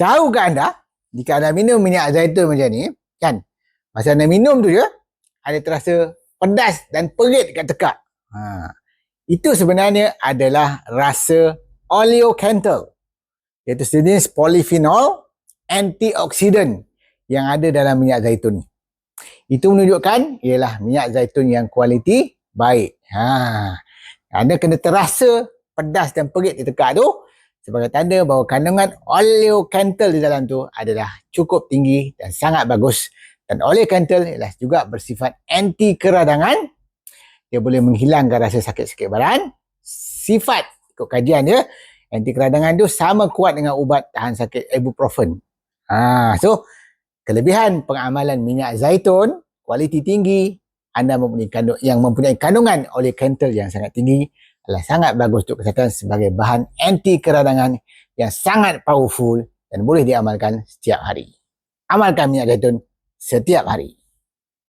tahukah anda jika anda minum minyak zaitun macam ni kan? Masa anda minum tu je ada terasa pedas dan perit kat tekak. Ha. itu sebenarnya adalah rasa oleocanthal. Iaitu sejenis polyphenol antioksidan yang ada dalam minyak zaitun. Itu menunjukkan ialah minyak zaitun yang kualiti baik. Ha. anda kena terasa pedas dan perit di tekak tu sebagai tanda bahawa kandungan oleocanthal di dalam tu adalah cukup tinggi dan sangat bagus. Dan oleocanthal ialah juga bersifat anti keradangan dia boleh menghilangkan rasa sakit-sakit badan. Sifat ikut kajian dia anti keradangan tu sama kuat dengan ubat tahan sakit ibuprofen. Ha, so kelebihan pengamalan minyak zaitun kualiti tinggi anda mempunyai kandung, yang mempunyai kandungan oleocanthal yang sangat tinggi adalah sangat bagus untuk kesihatan sebagai bahan anti keradangan yang sangat powerful dan boleh diamalkan setiap hari. Amalkan minyak zaitun setiap hari.